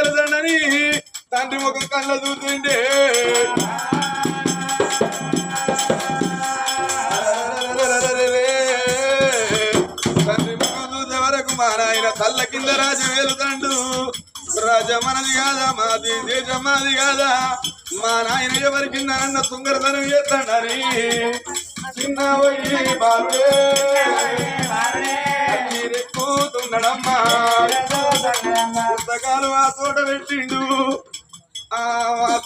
వేలుదండని తండ్రి ఒక కళ్ళ చూస్తుండే తండ్రి ముఖం చూసే వరకు మా నాయన తల్ల కింద రాజు వేలుదండు రాజ మనది కాదా మాది దేశం మాది కాదా? మా నాయన ఎవరికి నన్న సుందరతనం చేస్తాడని. చిన్న పోయి బాబే. ఎక్కుతున్నాడమ్మా పుస్తకాలు ఆ తోట పెట్టిండు. ఆ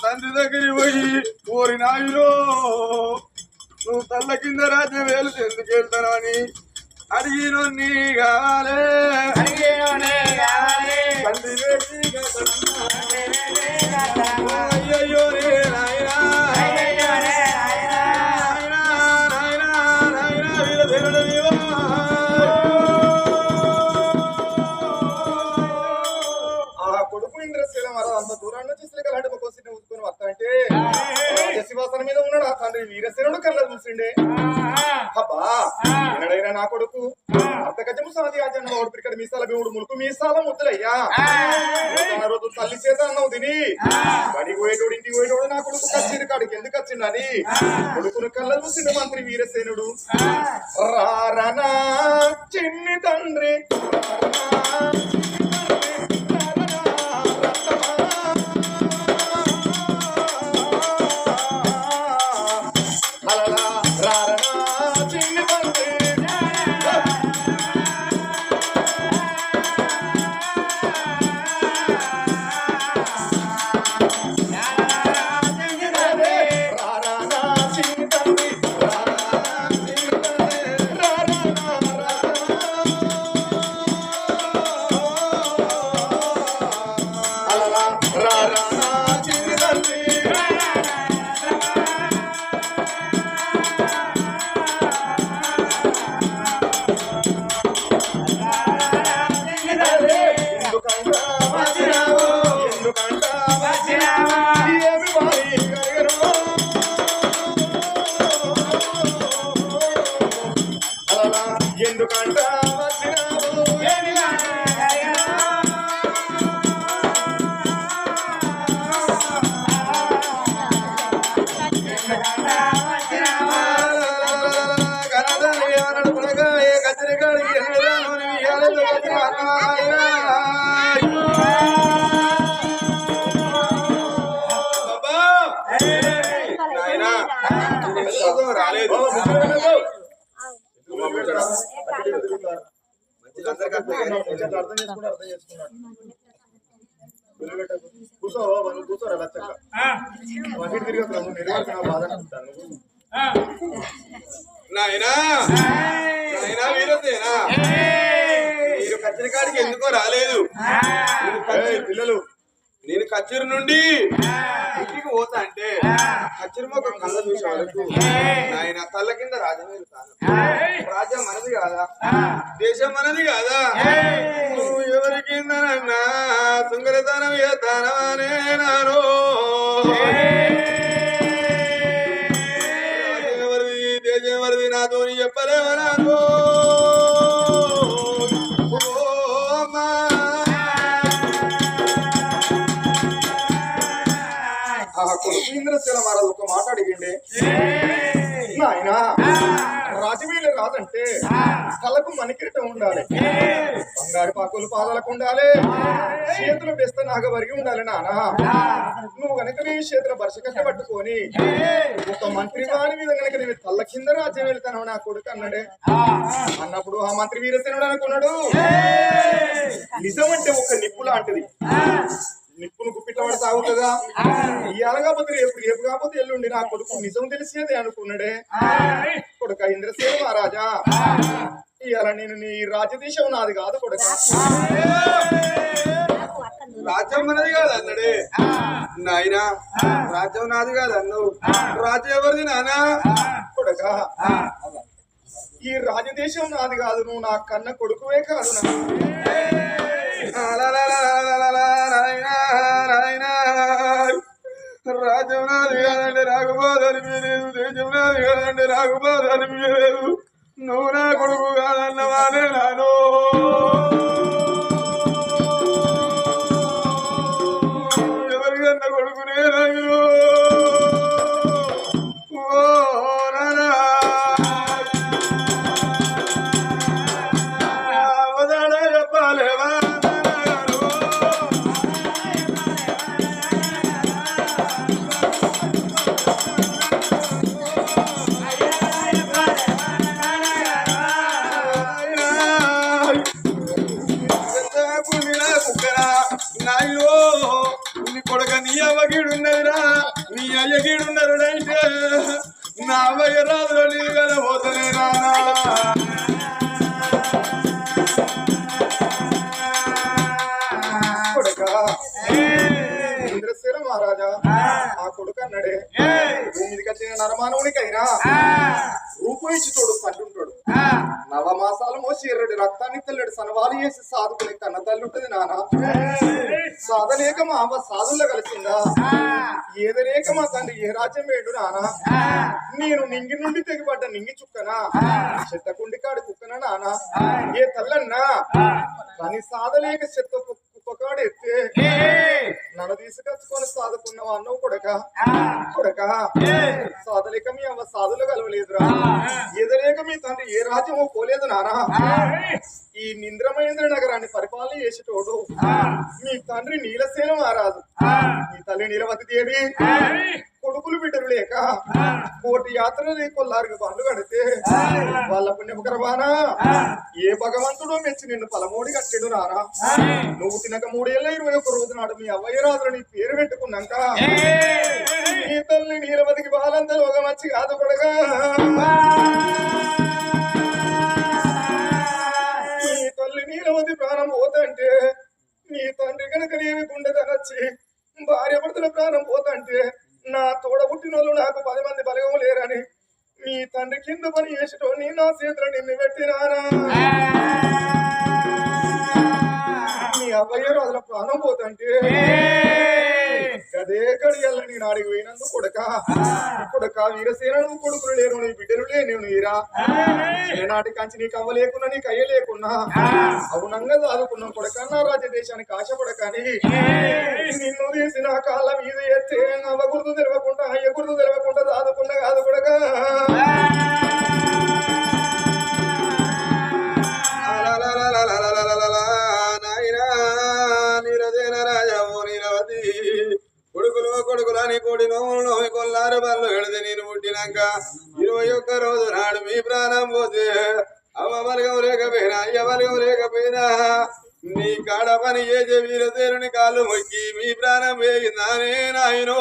తండ్రి దగ్గరికి పోయి ఓరి నాయులో నువ్వు తల్ల కింద రాజ్యం వేలు ఎందుకు వెళ్తాను అని అడిగిన నీ కావాలే అయ్యయ్యో రే నాయనా, ఇంద్రశీల మరో అంత దూరం నుంచి శ్రీకలాంటి ఒక సిని ఉసుకొని వస్తా అంటే శివాసన మీద ఉన్నాడు ఆ తండ్రి. వీరసేనుడు కళ్ళ చూసిండే. అబ్బా ఎన్నడైనా నా కొడుకు అర్ధ గజము సాది ఆజన్న ఓడి ఇక్కడ మీసాల భీముడు ములుకు మీసాల ముద్దులయ్యా. తన రోజు తల్లి చేత అన్నావు తిని బడికి పోయేటోడు ఇంటికి పోయేటోడు నా కొడుకు కచ్చింది కాడికి ఎందుకు వచ్చిండని కొడుకును కళ్ళ చూసిండు మంత్రి వీరసేనుడు. రారనా చిన్ని తండ్రి నాయనా నాయనా వీరసేనా. మీరు కచ్చరి కాడికి ఎందుకో రాలేదు. పిల్లలు. నేను కచ్చరి నుండి ఇంటికి పోతా అంటే కచ్చరి ఒక కళ్ళ చూసే వరకు నాయన తల్ల కింద రాజ్యం వెళ్తాను. రాజ్యం మనది కాదా? దేశం మనది కాదా? నువ్వు ఎవరి కిందనన్నా సుంగరతనం దానమనే నాను. రాజ్యం ఇంద్రశీల మహారాజు ఒక మాట అడిగిండే. నాయన రాజవీలు రాదంటే తలకు మణికిరీటం ఉండాలి. బంగారు పాకులు పాదాలకు ఉండాలి. చేతులు బెస్త నాగవరిగి ఉండాలి నాన్న. నువ్వు గనక నీ చేతుల బర్ష కట్ట పట్టుకొని ఒక మంత్రి వాని మీద గనక నేను తల్ల కింద రాజ్యం వెళ్తాను నా కొడుకు అన్నాడే. అన్నప్పుడు ఆ మంత్రి వీరసేనుడు అనుకున్నాడు. నిజం అంటే ఒక నిప్పు లాంటిది. నిప్పును గుప్పిట పడి తాగుతుందా ఇవాళ కాకపోతే రేపు రేపు కాకపోతే ఎల్లుండి నా కొడుకు నిజం తెలిసేది అనుకున్నాడే. కొడుక ఇంద్రసేన మహారాజా. ఇవాళ నేను నీ రాజదేశం నాది కాదు కొడుక. రాజ్యం మనది కాదు అన్నాడే. నాయనా రాజ్యం నాది కాదు అన్నావు రాజ్యం ఎవరిది నానా? కొడుక. ఈ రాజదేశం నాది కాదు నువ్వు నా కన్న కొడుకువే కాదు రాజ్యం నాది కాదంటే రాకపోదని లేదు. దేశం నాది కాదంటే రాకపోదని లేదు. నువ్వు నా కొడుకు కాదన్నవానే నాను. మహారాజా ఆ. కొడుకు అన్నాడే భూమి మీదకి వచ్చిన నరమానవునికైనా రూపాయిచి తోడు పంటుంటాడు నవమాసాలు మోసి ఎర్రటి రక్తాన్ని తెల్లడి సనవాలు చేసి సాధుకుని కన్న తల్లి ఉంటది నాన్న సాధలేక మా అమ్మ సాధుల్లో కలిసిందా? ఏదలేక మా తండ్రి ఏ రాజ్యం వేడు నాన్న నేను నింగి నుండి తెగిపడ్డ నింగి చుక్కనా? చెత్తకుండి కాడి కుక్కనా నాన్న ఏ తల్లన్నా? కానీ సాధలేక చెత్త కుక్కకాడు ఎత్తే నన్ను తీసుకొచ్చుకొని సాధుకున్నావు అన్నవు కొడక. కొడక. సాధలేక మీ అమ్మ సాధులు కలవలేదురా. ఎదలేక మీ తండ్రి ఏ రాజ్యమో పోలేదు నానా. ఈ నింద్రమహేంద్ర నగరాన్ని పరిపాలన చేసేటోడు. మీ తండ్రి నీలసేన మహారాజు. మీ తల్లి నీలవతి దేవి. కొడుకులు బిడ్డలు లేక కోటి యాత్రలు కొల్లారికి బండ్లు కడితే వాళ్ళ పుణ్యపకరమానా ఏ భగవంతుడో మెచ్చి నిన్ను పలమోడి కట్టాడు నారా నువ్వు తినక మూడేళ్ళ ఇరవై ఒక్క రోజు నాడు మీ అవ్వయ్యరాజులు నీ పేరు పెట్టుకున్నాక నీ తల్లి నీలవతికి బాలంత లోకం వచ్చి కాదు కొడగా నీ తల్లి నీలవతి ప్రాణం పోతంటే నీ తండ్రి కనుక నేమి గుండె తనచ్చి భార్య భర్తల ప్రాణం పోతంటే నా తోడ పుట్టిన వాళ్ళు నాకు పది మంది బలగం లేరని. నీ తండ్రి కింద పని చేసేటో నీ నా చేతులు నిన్ను పెట్టినానా నీ అవ్వయ్య రోజుల ప్రాణం పోతంటే. అదే కడియల్ల నేను అడిగి పోయినందు కొడక. కొడక వీరసేన నువ్వు కొడుకులు లేరు నీ బిడ్డలు నేను ఈరా. ఏనాటి కంచి నీకు అవ్వ లేకున్నా నీకు అయ్య లేకున్నా. అవునంగా చదువుకున్నాం కొడక నా రాజదేశానికి ఆశపడకని. నిన్ను తీసిన కాళ్ళ మీద ఎత్తే అవ్వ గుర్తు తెలవకుండా అయ్య గుర్తు తెలవకుండా చదువుకున్నా కాదు కొడక. కొడుకులు కొడుకులని కోడి నోములు నోమి కొల్లారు బల్లు ఎడితే నేను పుట్టినాక ఇరవై ఒక్క రోజు నాడు మీ ప్రాణం పోతే అమ్మ బలగం లేకపోయినా అయ్య బలగం లేకపోయినా నీ కాడ పని చేసే వీరదేరుని కాళ్ళు మొక్కి మీ ప్రాణం వేగిందానే నాయనో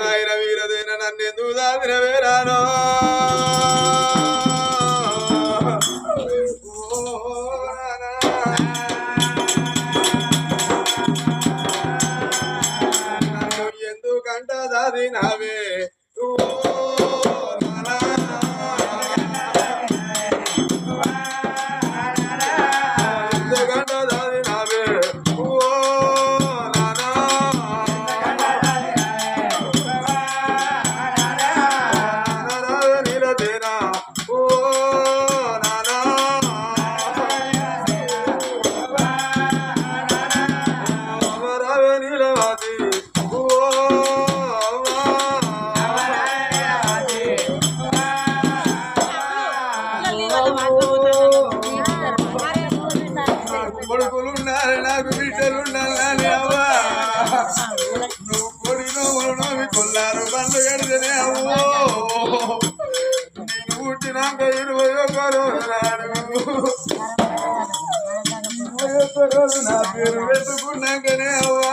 నాయన వీరదేన నన్ను ఎందుకు దాదిన కొల్లారు బండ్లు కడితేనే నేను పుట్టినాక ఇరవై ఒక్క రోజు నాడు ఇరవై ఒక్క రోజు నా పేరు పెట్టుకున్నాకనే అవ్వా.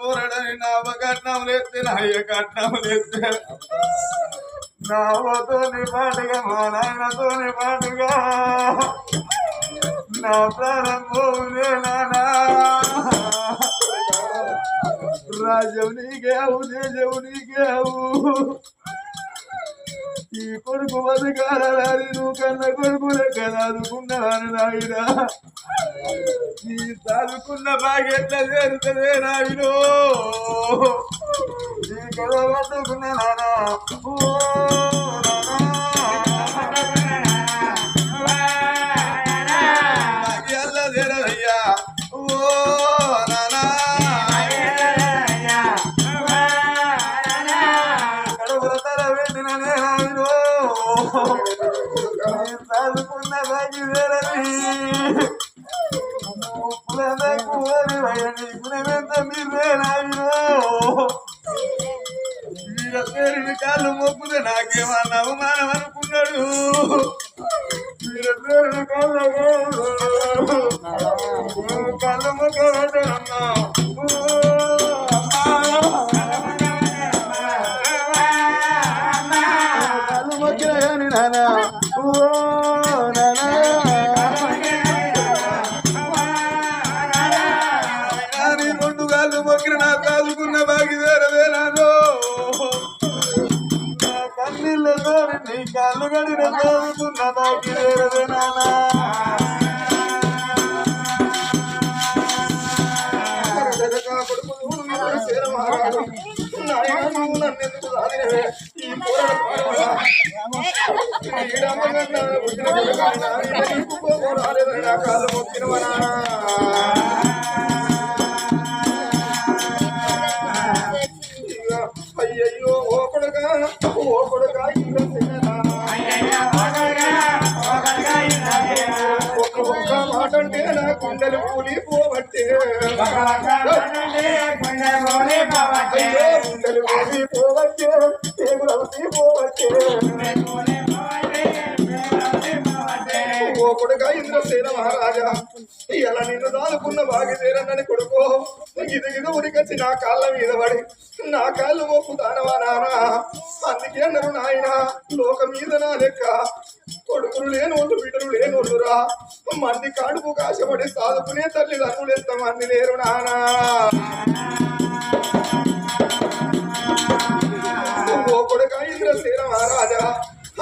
పోరడని నా అవగాహన కట్నం లేస్తే నా అయ్య కట్నం లేస్తే నావతోని పాటుగా మా నాయనతోని పాటుగా నా ప్రాణం పోవునే నానా రాజ్యం నీకేవు దేశం నీకేవు ఈ కొడుకు బతకాలని నువ్వు కన్న కొడుకు లెక్క చదువుకున్నాను నాయనా నీ తాదుకున్న బాగెట్ల చేరుతలే నాయను నీ కథ పట్టుకున్న నానా. కాళ్ళు మొక్కబడ్డానమ్మా కాళ్ళు మొక్కినవనా? ఇక అయ్యయ్యో ఓ కొడుకా, ఓ ఒక్క ఒక్క మాట అంటే నా గుండెలు కూలిపోవట్టే అయ్యో గుండెలు సేన మహారాజా. ఇలా నిన్ను దాలుకున్న భాగ్యదేరన్నని కొడుకో. గిదగిద ఉరికొచ్చి నా కాళ్ళ మీద పడి నా కాళ్ళు మోపు దానవా నానా? అందుకే అన్నారు నాయన లోక మీద నా లెక్క. కొడుకులు లేనోళ్ళు బిడ్డలు లేనోళ్ళురా. మంది కాడుపు కాశపడి సాదుకునే తల్లిదండ్రులు ఎంతమంది లేరు నానా? ఓ కొడుక ఇంద్రసేన మహారాజా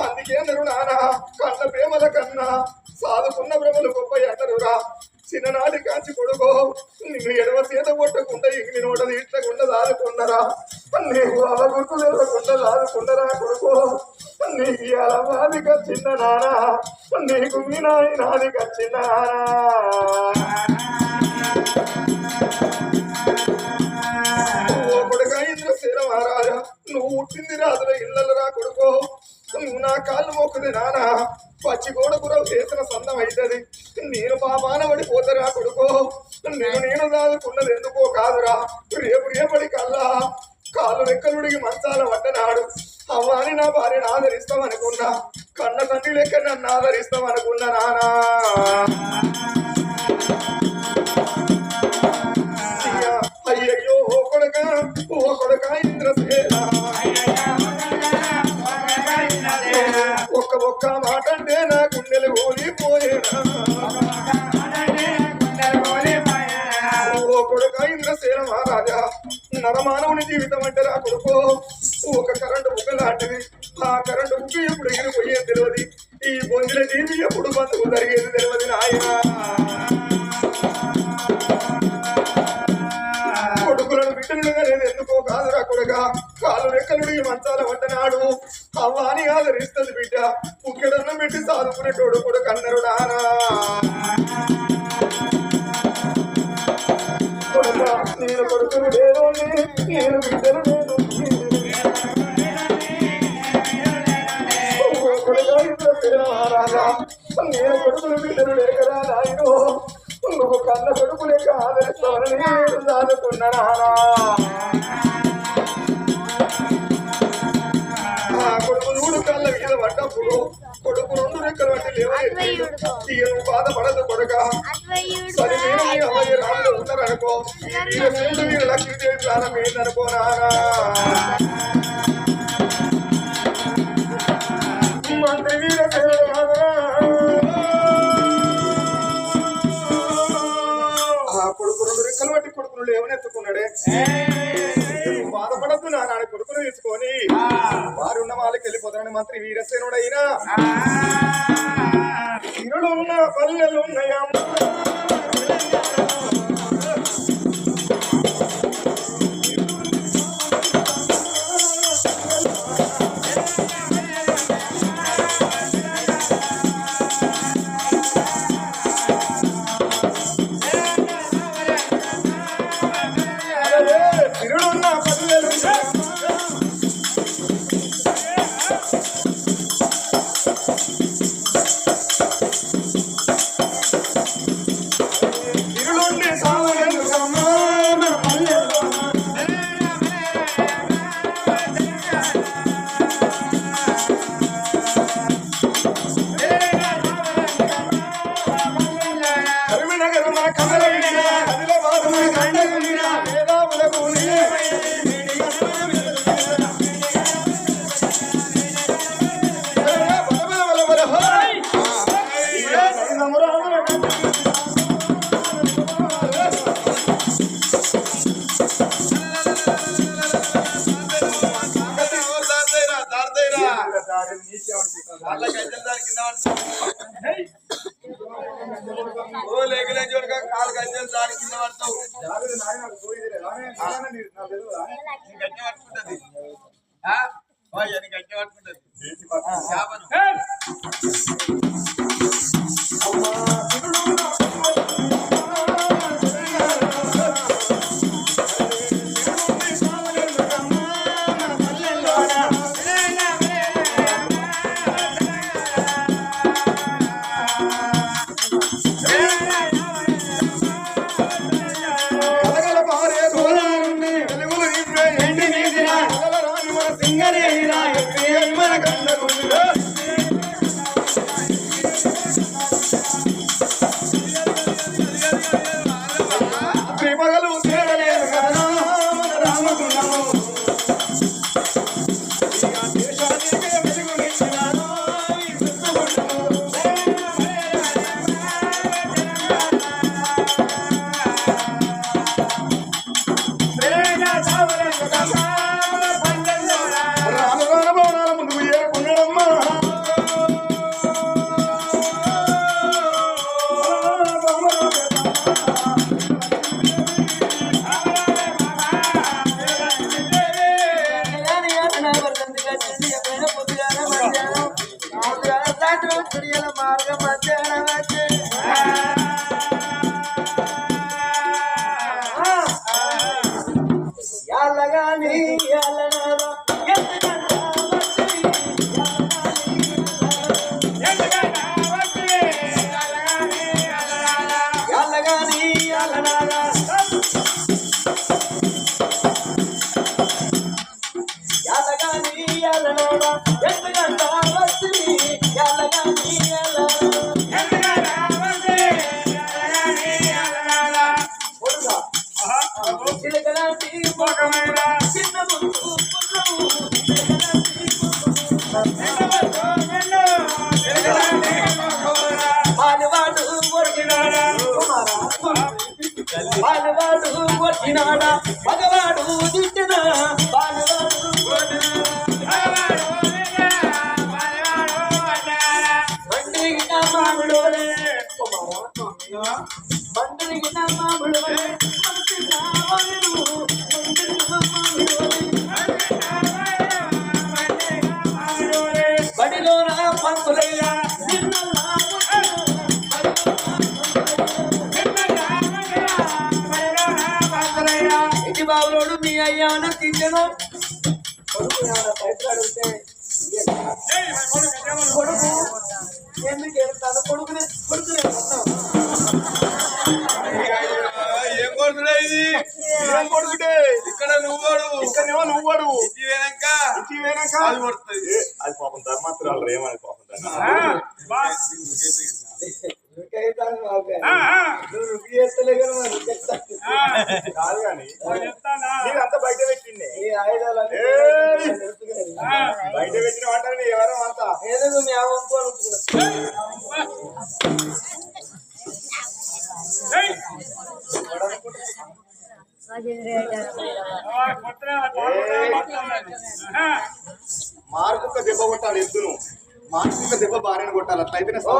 అందుకే అన్నారు నానా కన్న ప్రేమల కన్నా సాధుకున్న భ్రమలు గొప్ప అంటారురా చిన్ననాటి కాంచి కొడుకో నిన్ను ఎడవ చేత కొట్టకుండా ఇంగి నోట ఇట్లకుండా దాదుకున్నరా నీకు అవగుర్తు లేకుండా దాదుకున్నరా కొడుకో. నీకు అలవాదిగా చిన్న నానా నీకు మీ నాదిక చిన్న ఓ ఇంద్రసేన మహారాజా నువ్వు పుట్టింది రాదుల ఇళ్ళలు రా కొడుకో. నువ్వు నా కాళ్ళు మోకుది నానా. పచ్చి గోడకురవు చేసిన సందం అవుతుంది నేను పాపాన పడిపోతారా కొడుకో? నేను నేను దాదుకున్నది ఎందుకో కాదురా. రేపు రేపటి కల్లా కాళ్ళు రెక్కలుడికి మంచాల పడ్డనాడు. అవ్వాని నా భార్యను ఆదరిస్తామనుకున్నా. కన్న తండ్రి లెక్క నన్ను ఆదరిస్తామనుకున్నా నానా. అయ్యయ్యో ఓ కొడుక ఓ కొడుక ఇంద్రసేనా. ఒక్క మాట అంటే నా గుండెలు ఊలిపోయేనా ఓ కొడుక ఇంద్రసేన మహారాజా నరమానవుని జీవితం అంటే నా కొడుకు. ఒక కరెంటు బుక్క లాంటిది. ఆ కరెంటు బుక్క ఎప్పుడు ఎగిరిపోయేది తెలియదు ఈ బొందిల జీవి ఎప్పుడు బతుకు జరిగేది తెలియదు నాయనా. చూడగా కాలు రెక్కలు ఈ మంచాల పడ్డనాడు అవ్వాని ఆదరిస్తుంది బిడ్డ. ఉక్కెడన్ను పెట్టి సాదుకునేటోడు కూడా కన్నరు నానా. నేను కొడుకును లేను నేను బిడ్డలు లేను నేను కొడుకులు బిడ్డలు లేకరా నాయను నువ్వు కన్న కొడుకు లేక ఆదరిస్తావని నేను. దాదుకున్నా ಏನು ಪಾದ ಪಡೆದು ಕೊಡಕ ಸರಿ ನೀನು ಅವರಿಗೆ ರಾಮನ ಉತ್ತರ ಅನುಕೋ ನೀನು ಸೇಡು ನೀನು ಲಕ್ಷ್ಮೀ ದೇವಿ తెచ్చుకొని వారున్న వాళ్ళకి వెళ్ళిపోతారని మంత్రి వీరసేనుడైనా. తిరులున్న మామిడోలే. బంధునికి మామిడోలే. బడిలో నా పంతులయ్యా ఇది బాబులోడు మీ అయ్యాన తింటను పొడుగుటే. ఇక్కడ నువ్వడు. ఇక్కడేమో నువ్వడు. ఇది వేనక. ఇది అది పడుతుంది. అది పాపం ధర్మాత్రాలు ఏమని పాపం అంతా బయట పెట్టిండే. బయట పెట్టిన వాటండి ఎవరో అంతా? ఏదో మీ ఉంచుకున్నా. మార్కు ఒక దెబ్బ కొట్టాలి. ఎద్దును మార్కు ఒక దెబ్బ భార్యను కొట్టాలి ఓ